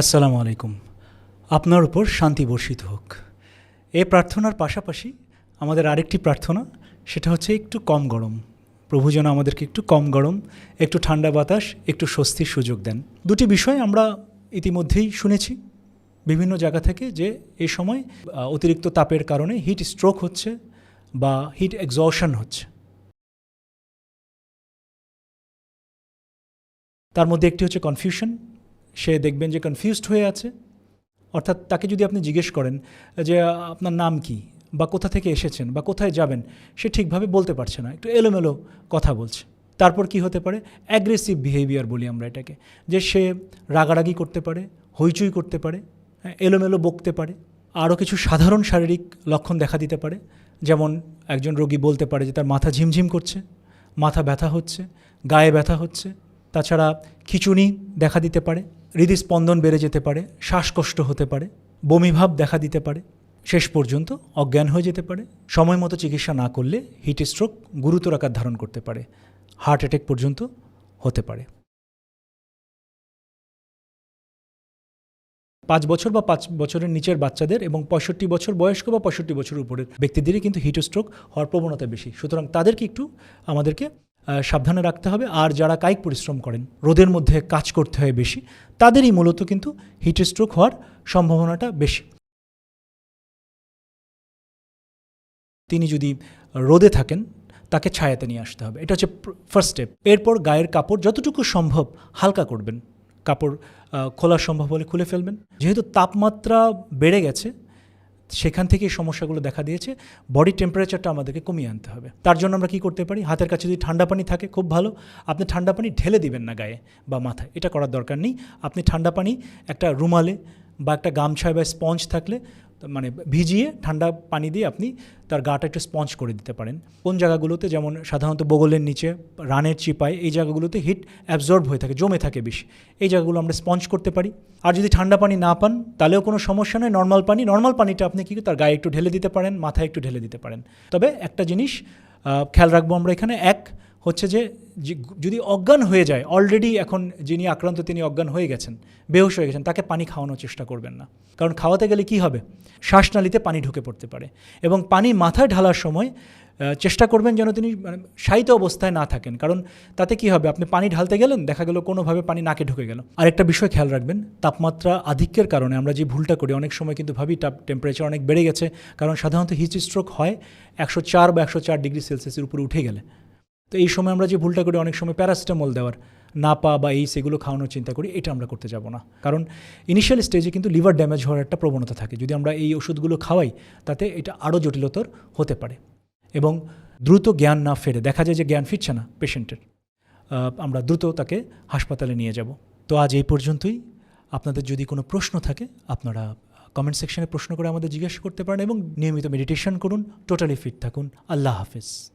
আসসালামু আলাইকুম। আপনার উপর শান্তি বর্ষিত হোক। এ প্রার্থনার পাশাপাশি আমাদের আরেকটি প্রার্থনা, সেটা হচ্ছে একটু কম গরম। প্রভু যেন আমাদেরকে একটু কম গরম, একটু ঠান্ডা বাতাস, একটু স্বস্তির সুযোগ দেন। দুটি বিষয় আমরা ইতিমধ্যেই শুনেছি বিভিন্ন জায়গা থেকে যে এই সময় অতিরিক্ত তাপের কারণে হিট স্ট্রোক হচ্ছে বা হিট এক্সশন হচ্ছে। তার মধ্যে একটি হচ্ছে কনফিউশন সে দেখবেন যে কনফিউজড হয়ে আছে। অর্থাৎ তাকে যদি আপনি জিজ্ঞেস করেন যে আপনার নাম কি? বা কোথা থেকে এসেছেন? বা কোথায় যাবেন? সে ঠিকভাবে বলতে পারছে না। একটু এলোমেলো কথা বলছে। তারপর কি হতে পারে? অ্যাগ্রেসিভ বিহেভিয়ার বলি আমরা এটাকে। যে সে রাগারাগি করতে পারে হইচই করতে পারে হ্যাঁ, এলোমেলো বকতে পারে। আরও কিছু সাধারণ শারীরিক লক্ষণ দেখা দিতে পারে। যেমন একজন রোগী বলতে পারে যে তার মাথা ঝিমঝিম করছে মাথা ব্যথা হচ্ছে গায়ে ব্যথা হচ্ছে। তাছাড়া খিচুনি দেখা দিতে পারে। হৃদস্পন্দন বেড়ে যেতে পারে, শ্বাসকষ্ট হতে পারে, বমিভাব দেখা দিতে পারে, শেষ পর্যন্ত অজ্ঞান হয়ে যেতে পারে, সময় মতো চিকিৎসা না করলে হিট স্ট্রোক গুরুতর আকার ধারণ করতে পারে, হার্ট অ্যাটেক পর্যন্ত হতে পারে। পাঁচ বছর বা পাঁচ বছরের নিচের বাচ্চাদের এবং পঁয়ষট্টি বছর বয়স্ক বা পঁয়ষট্টি বছর উপরের ব্যক্তিদেরই কিন্তু হিট স্ট্রোক হওয়ার প্রবণতা বেশি। সুতরাং তাদেরকে একটু আমাদেরকে সাবধানে রাখতে হবে। আর যারা কায়িক পরিশ্রম করেন, রোদের মধ্যে কাজ করতে হয় বেশি, তাদেরই মূলত কিন্তু হিট স্ট্রোক হওয়ার সম্ভাবনাটা বেশি। তিনি যদি রোদে থাকেন, তাকে ছায়াতে নিয়ে আসতে হবে। এটা হচ্ছে ফার্স্ট স্টেপ এরপর গায়ের কাপড় যতটুকু সম্ভব হালকা করবেন। কাপড় খোলা সম্ভব হলে খুলে ফেলবেন। যেহেতু তাপমাত্রা বেড়ে গেছে সেখান থেকেই সমস্যাগুলো দেখা দিয়েছে। বডি টেম্পারেচারটা আমাদেরকে কমিয়ে আনতে হবে। তার জন্য আমরা কী করতে পারি? হাতের কাছে যদি ঠান্ডা পানি থাকে, খুব ভালো। আপনি ঠান্ডা পানি ঢেলে দিবেন না গায়ে বা মাথায়। এটা করার দরকার নেই। আপনি ঠান্ডা পানি একটা রুমালে বা একটা গামছায় বা স্পঞ্জ থাকলে মানে ভিজিয়ে ঠান্ডা পানি দিয়ে আপনি তার গাটা একটু স্পঞ্জ করে দিতে পারেন। কোন জায়গাগুলোতে যেমন সাধারণত বগলের নিচে, রানের চিপায়, এই জায়গাগুলোতে হিট অ্যাবজর্ব হয়ে থাকে, জমে থাকে বেশি। এই জায়গাগুলো আমরা স্পঞ্জ করতে পারি। আর যদি ঠান্ডা পানি না পান, তাহলেও কোনো সমস্যা নয়। নর্মাল পানি, নর্মাল পানিটা আপনি কি তার গায়ে একটু ঢেলে দিতে পারেন, মাথায় একটু ঢেলে দিতে পারেন। তবে একটা জিনিস খেয়াল রাখব আমরা এখানে, এক হচ্ছে যে যদি অজ্ঞান হয়ে যায় অলরেডি এখন যিনি আক্রান্ত তিনি অজ্ঞান হয়ে গেছেন, বেহুশ হয়ে গেছেন, তাকে পানি খাওয়ানোর চেষ্টা করবেন না। কারণ খাওয়াতে গেলে কি হবে? শ্বাসনালীতে পানি ঢুকে পড়তে পারে। এবং পানি মাথায় ঢালার সময় চেষ্টা করবেন যেন তিনি মানে শায়িত অবস্থায় না থাকেন। কারণ তাতে কি হবে? আপনি পানি ঢালতে গেলেন, দেখা গেল কোনোভাবে পানি নাকে ঢুকে গেল। আরেকটা বিষয় খেয়াল রাখবেন, তাপমাত্রা আধিক্যের কারণে আমরা যে ভুলটা করি, অনেক সময় কিন্তু ভাবি তাপ টেম্পারেচার অনেক বেড়ে গেছে। কারণ সাধারণত হিট স্ট্রোক হয় একশো চার বা একশো চার ডিগ্রি সেলসিয়াসের উপরে উঠে গেলে। তো এই সময় আমরা যে ভুলটা করি, অনেক সময় প্যারাসিটামল দেওয়ার নাপা বা এই সেগুলো খাওয়ানোর চিন্তা করি, এটা আমরা করতে যাব না। কারণ ইনিশিয়াল স্টেজে কিন্তু লিভার ড্যামেজ হওয়ার একটা প্রবণতা থাকে। যদি আমরা এই ওষুধগুলো খাওয়াই, তাতে এটা আরও জটিলতর হতে পারে এবং দ্রুত জ্ঞান না ফেরে। দেখা যায় যে জ্ঞান ফিরছে না পেশেন্টের। আমরা দ্রুত তাকে হাসপাতালে নিয়ে যাব। তো আজ এই পর্যন্তই। আপনাদের যদি কোনো প্রশ্ন থাকে, আপনারা কমেন্ট সেকশনে প্রশ্ন করে আমাদের জিজ্ঞাসা করতে পারেন এবং নিয়মিত মেডিটেশন করুন। টোটালি ফিট থাকুন। আল্লাহ হাফিজ।